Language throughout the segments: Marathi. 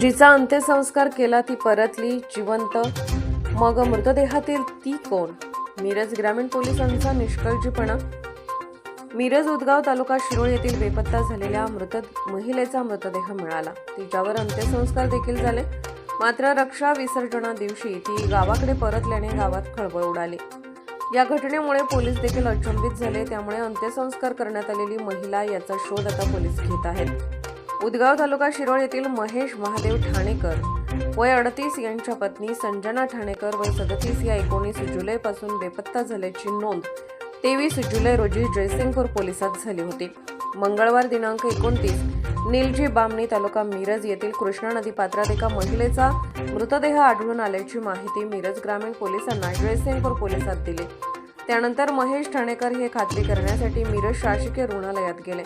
जिचा अंत्यसंस्कार केला ती परतली जिवंत. मग मृतदेहातील ती कोण? मिरज ग्रामीण पोलिसांचा निष्काळजीपणा. मिरज उदगाव तालुका शिरोळ येथील बेपत्ता झालेल्या मृत महिलेचा मृतदेह मिळाला. तिच्यावर अंत्यसंस्कार देखील झाले. मात्र रक्षा विसर्जना दिवशी ती गावाकडे परतल्याने गावात खळबळ उडाली. या घटनेमुळे पोलीस देखील अचंबित झाले. त्यामुळे अंत्यसंस्कार करण्यात आलेली महिला याचा शोध आता पोलीस घेत आहेत. उदगाव तालुका शिरोळ येथील महेश महादेव ठाणेकर वय अडतीस. यांच्या पत्नी संजना ठाणेकर वय सदतीस. या एकोणीस जुलैपासून बेपत्ता झाल्याची नोंद तेवीस जुलै रोजी जयसिंगपूर पोलिसात झाली होती. मंगळवार दिनांक एकोणतीस निलजी बामणी तालुका मिरज येथील कृष्णा नदी पात्रात एका महिलेचा मृतदेह आढळून आल्याची माहिती मिरज ग्रामीण पोलिसांना जयसिंगपूर पोलिसात दिली. त्यानंतर महेश ठाणेकर हे खात्री करण्यासाठी मिरज शासकीय रुग्णालयात गेले.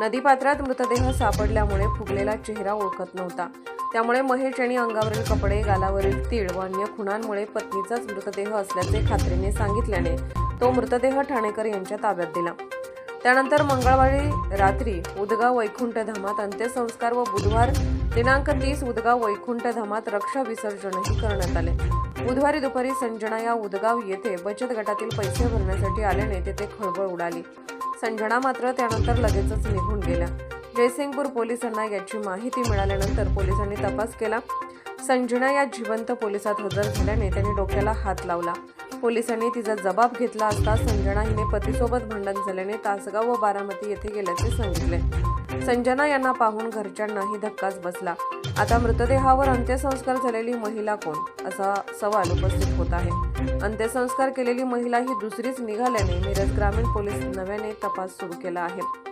नदीपात्रात मृतदेह सापडल्यामुळे फुगलेला चेहरा ओळखत नव्हता. त्यामुळे महेश यांनी अंगावरील कपडे गालावरील तीळ व अन्य खुणांमुळे पत्नीचाच मृतदेह असल्याचे खात्रीने सांगितल्याने तो मृतदेह ठाणेकर यांच्या ताब्यात दिला. त्यानंतर मंगळवारी रात्री उदगाव वैकुंठ धामात अंत्यसंस्कार व बुधवार दिनांक तीस उदगाव वैकुंठ धामात रक्षा विसर्जनही करण्यात आले. बुधवारी दुपारी संजना या उदगाव येथे बचत गटातील पैसे भरण्यासाठी आल्याने तेथे खळबळ उडाली. संजना मात्र त्यानंतर लगेचच निघून गेल्या. जयसिंगपूर पोलिसांना याची माहिती मिळाल्यानंतर पोलिसांनी तपास केला. संजना या जिवंत पोलिसात हजर झाल्याने त्याने डोक्याला हात लावला. पोलिसांनी तिचा जबाब घेतला असता संजना हिने पतीसोबत भांडण झाल्याने तासगाव व बारामती येथे गेल्याचे सांगितले. संजना यांना पाहून घरच्यांनाही धक्काच बसला. आता मृतदेहावर अंत्यसंस्कार झालेली महिला कोण? असा सवाल उपस्थित होत आहे. अंत्यसंस्कार केलेली महिला ही दुसरीच निघाल्याने मिरज ग्रामीण पोलीस नव्याने तपास सुरू केला आहे.